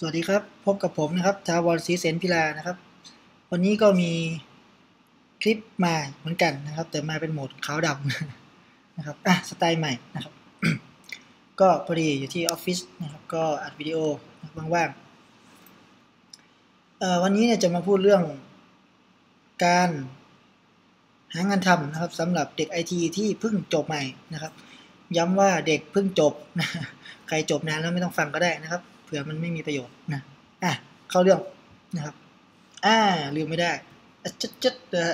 สวัสดีครับ พบกับผมนะครับทาวรศรีเสนพิลานะครับ วันนี้ก็มีคลิปมาเหมือนกันนะครับ แต่มาเป็นโหมดขาวดำนะครับอะสไตล์ใหม่นะครับ ก็พอดีอยู่ที่ออฟฟิศนะครับ ก็อัดวิดีโอว่างๆวันนี้เนี่ยจะมาพูดเรื่องการหางานทำนะครับสำหรับเด็กไอทีที่เพิ่งจบใหม่นะครับ ย้ำว่าเด็กเพิ่งจบ ใครจบนานแล้วไม่ต้องฟังก็ได้นะครับ เผื่อมันไม่มีประโยชน์นะอะเข้าเรื่องนะครับอ่าลืมไม่ได้จัดจัดเดอ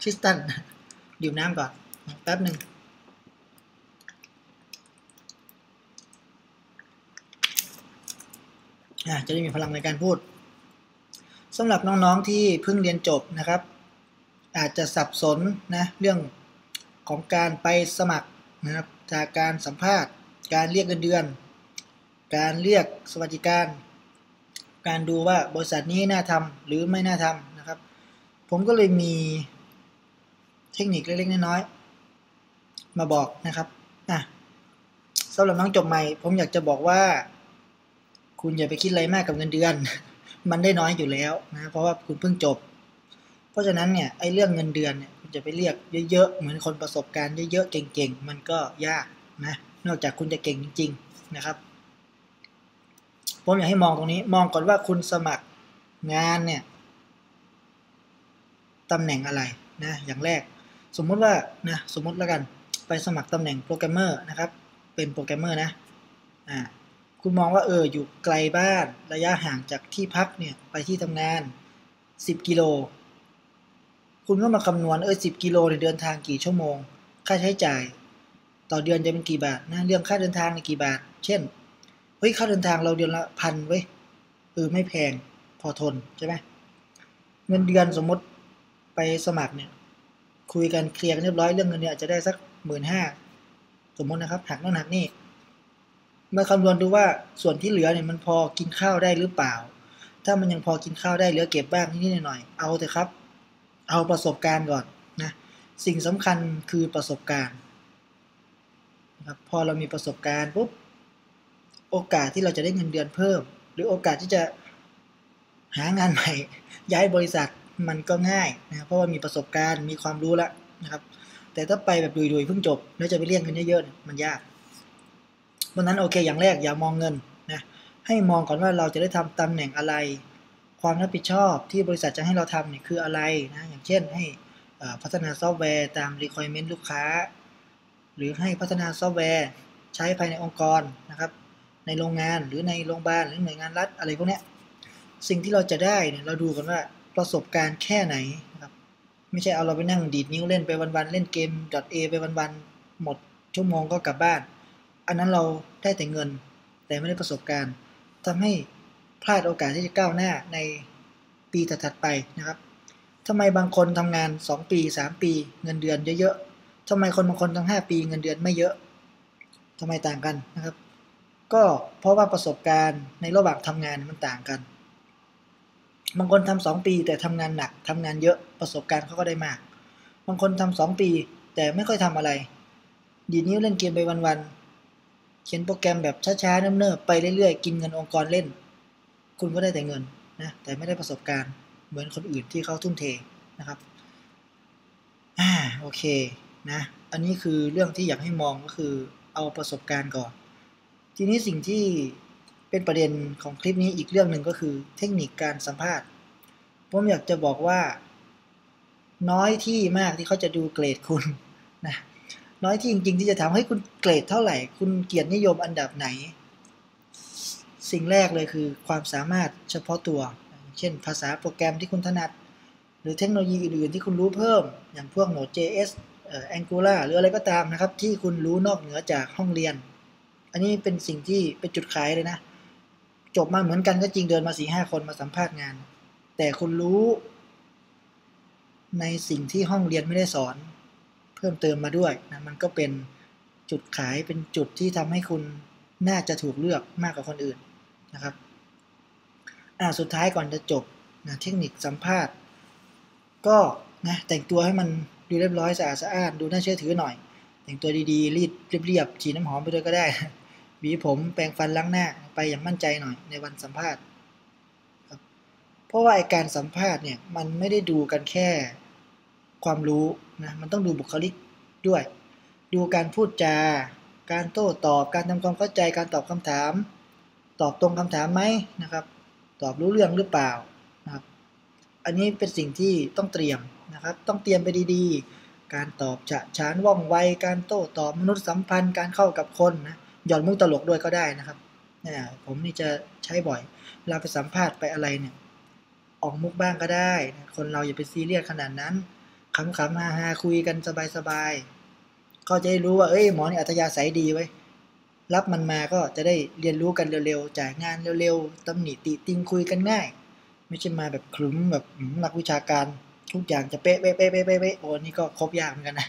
คริสตันดื่มน้ำก่อนแป๊บหนึ่งอะจะได้มีพลังในการพูดสำหรับน้องๆที่เพิ่งเรียนจบนะครับ อาจจะสับสนนะเรื่องของการไปสมัครนะครับจากการสัมภาษณ์ การเรียกเงินเดือน การเรียกสวัสดิการ การดูว่าบริษัทนี้น่าทำหรือไม่น่าทำนะครับ ผมก็เลยมีเทคนิคเล็กๆน้อยๆมาบอกนะครับอะสำหรับน้องจบใหม่ ผมอยากจะบอกว่า คุณอย่าไปคิดอะไรมากกับเงินเดือน มันได้น้อยอยู่แล้วนะเพราะว่าคุณเพิ่งจบ เพราะฉะนั้นเนี่ยไอ้เรื่องเงินเดือนเนี่ยคุณจะไปเรียกเยอะๆเหมือนคนประสบการณ์เยอะๆเก่งๆ มันก็ยากนะนอกจากคุณจะเก่งจริง ๆ นะครับ ผมอยากให้มองตรงนี้ มองก่อนว่าคุณสมัครงานเนี่ยตำแหน่งอะไรนะอย่างแรก สมมุติว่านะสมมติแล้วกัน ไปสมัครตำแหน่งโปรแกรมเมอร์นะครับ เป็นโปรแกรมเมอร์นะอ่าคุณมองว่าเอออยู่ไกลบ้านระยะห่างจากที่พักเนี่ยไปที่ทำงาน 10 กิโล คุณก็มาคำนวณเออสิกิโลในเดินทางกี่ชั่วโมง ค่าใช้จ่าย ต่อเดือนจะเป็นกี่บาทนะเรื่องค่าเดินทางในกี่บาท เช่น เฮ้ยค่าเดินทางเราเดือนละพันเว้ยเออไม่แพงพอทนใช่ไหมเงินเดือนสมมติไปสมัครเนี่ย คุยกันเคลียร์กันเรียบร้อยเรื่องเงินเดือนจะได้สักหมื่นห้าสมมตินะครับหักนั่นหักนี่เมื่อคำนวณดูว่าส่วนที่เหลือเนี่ยมันพอกินข้าวได้หรือเปล่า ถ้ามันยังพอกินข้าวได้เหลือเก็บบ้างนิดหน่อยเอาเถอะครับ เอาประสบการณ์ก่อนนะสิ่งสำคัญคือประสบการณ์นะครับพอเรามีประสบการณ์ปุ๊บ โอกาสที่เราจะได้เงินเดือนเพิ่ม หรือโอกาสที่จะหางานใหม่ ย้ายบริษัทมันก็ง่ายนะเพราะว่ามีประสบการณ์มีความรู้แล้วนะครับ แต่ถ้าไปแบบดุยๆเพิ่งจบ แล้วจะไปเรียกเงินเยอะๆมันยากเพราะนั้นโอเค อย่างแรกอย่ามองเงินนะให้มองก่อนว่าเราจะได้ทำตำแหน่งอะไร ความรับผิดชอบที่บริษัทจะให้เราทำเนี่ยคืออะไรนะอย่างเช่นให้พัฒนาซอฟต์แวร์ตาม requirement ลูกค้า หรือให้พัฒนาซอฟต์แวร์ใช้ภายในองค์กรนะครับ ในโรงงานหรือในโรงพยาบาลหรือหน่วยงานรัฐอะไรพวกนี้สิ่งที่เราจะได้เนี่ยเราดูกันว่าประสบการณ์แค่ไหนนะครับไม่ใช่เอาเราไปนั่งดีดนิ้วเล่นไปวันๆเล่นเกม .a ไปวันๆหมดชั่วโมงก็กลับบ้าน อันนั้นเราได้แต่เงิน แต่ไม่ได้ประสบการณ์ทำให้พลาดโอกาสที่จะก้าวหน้าในปีถัดๆไปนะครับทำไมบางคนทำงาน 2 ปี 3 ปี เงินเดือนเยอะๆทำไมคนบางคนทั้ง5ปีเงินเดือนไม่เยอะทำไมต่างกันนะครับ ก็เพราะว่าประสบการณ์ในระหว่างทำงานมันต่างกัน บางคนทำสองปีแต่ทำงานหนักทำงานเยอะประสบการณ์เขาก็ได้มาก บางคนทำสองปีแต่ไม่ค่อยทำอะไร ดีนิ้วเล่นเกมไปวันๆเขียนโปรแกรมแบบช้าๆเนิบๆไปเรื่อยๆ กินเงินองค์กรเล่น คุณก็ได้แต่เงินนะแต่ไม่ได้ประสบการณ์เหมือนคนอื่นที่เขาทุ่มเทนะครับอ่าโอเคนะอันนี้คือเรื่องที่อยากให้มองก็คือเอาประสบการณ์ก่อน ทีนี้สิ่งที่เป็นประเด็นของคลิปนี้อีกเรื่องหนึ่งก็คือเทคนิคการสัมภาษณ์ ผมอยากจะบอกว่า น้อยที่มากที่เขาจะดูเกรดคุณนะน้อยที่จริง ๆ ที่จะถามให้คุณเกรดเท่าไหร่ คุณเกียรตินิยมอันดับไหน สิ่งแรกเลยคือความสามารถเฉพาะตัว เช่น ภาษาโปรแกรมที่คุณถนัด หรือเทคโนโลยีอื่นๆที่คุณรู้เพิ่ม อย่างพวก Node.js Angular หรืออะไรก็ตามนะครับ ที่คุณรู้นอกเหนือจากห้องเรียน อันนี้เป็นสิ่งที่เป็นจุดขายเลยนะ จบมาเหมือนกันก็จริงเดินมาสี่ห้าคนมาสัมภาษณ์งาน แต่คุณรู้ ในสิ่งที่ห้องเรียนไม่ได้สอน เพิ่มเติมมาด้วยนะมันก็เป็นจุดขายเป็นจุดที่ทำให้คุณน่าจะถูกเลือกมากกว่าคนอื่นนะครับอ่าสุดท้ายก่อนจะจบนะเทคนิคสัมภาษณ์ ก็นะแต่งตัวให้มันดูเรียบร้อยสะอาดสะอานดูน่าเชื่อถือหน่อย แต่งตัวดีๆ รีดเรียบๆฉีดน้ำหอมไปด้วยก็ได้ หวีผมแปรงฟันล้างหน้าไปอย่างมั่นใจหน่อยในวันสัมภาษณ์เพราะว่าไอการสัมภาษณ์เนี่ยมันไม่ได้ดูกันแค่ความรู้นะมันต้องดูบุคลิกด้วย ดูการพูดจาการโต้ตอบการทำความเข้าใจการตอบคำถาม ตอบตรงคำถามไหมนะครับ ตอบรู้เรื่องหรือเปล่านะครับอันนี้เป็นสิ่งที่ต้องเตรียมนะครับ ต้องเตรียมไปดีๆ การตอบฉะฉานว่องไวการโต้ตอบมนุษยสัมพันธ์การเข้ากับคนนะ หย่อนมุกตลกด้วยก็ได้นะครับเนี่ยผมนี่จะใช้บ่อยเวลาไปสัมภาษณ์ไปอะไรเนี่ย ออกมุกบ้างก็ได้นะคนเราอย่าไปซีเรียสขนาดนั้นขำๆฮาๆคุยกันสบายๆก็จะได้รู้ว่าเอ้ยหมอนี่อัธยาศัยดีไว้รับมันมาก็จะได้เรียนรู้กันเร็วๆ จ่ายงานเร็วๆตำหนิติติงคุยกันง่าย ไม่ใช่มาแบบคลุ้มแบบนักวิชาการทุกอย่างจะเป๊ะเป๊ะเป๊ะเป๊ะเป๊ะโอ้นี่ก็ครบยากเหมือนกันนะ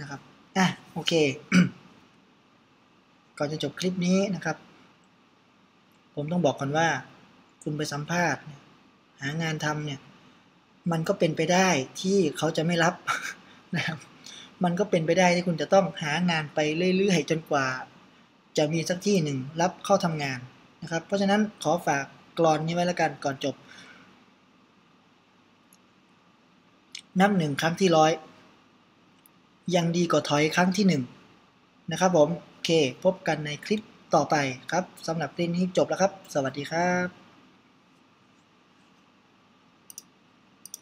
นะครับ อะ โอเค ก่อนจะจบคลิปนี้นะครับ ผมต้องบอกก่อนว่า คุณไปสัมภาษณ์ หางานทำเนี่ย มันก็เป็นไปได้ที่เขาจะไม่รับนะครับ มันก็เป็นไปได้ที่คุณจะต้องหางานไปเรื่อยๆจนกว่า จะมีสักที่หนึ่งรับเข้าทำงานนะครับ เพราะฉะนั้นขอฝากกรอนนี้ไว้แล้วกันก่อนจบ นับหนึ่งครั้งที่ร้อยยังดีกว่าถอยครั้งที่หนึ่งนะครับผม เค พบกันในคลิปต่อไปครับสำหรับคลิปนี้จบแล้วครับ สวัสดีครับ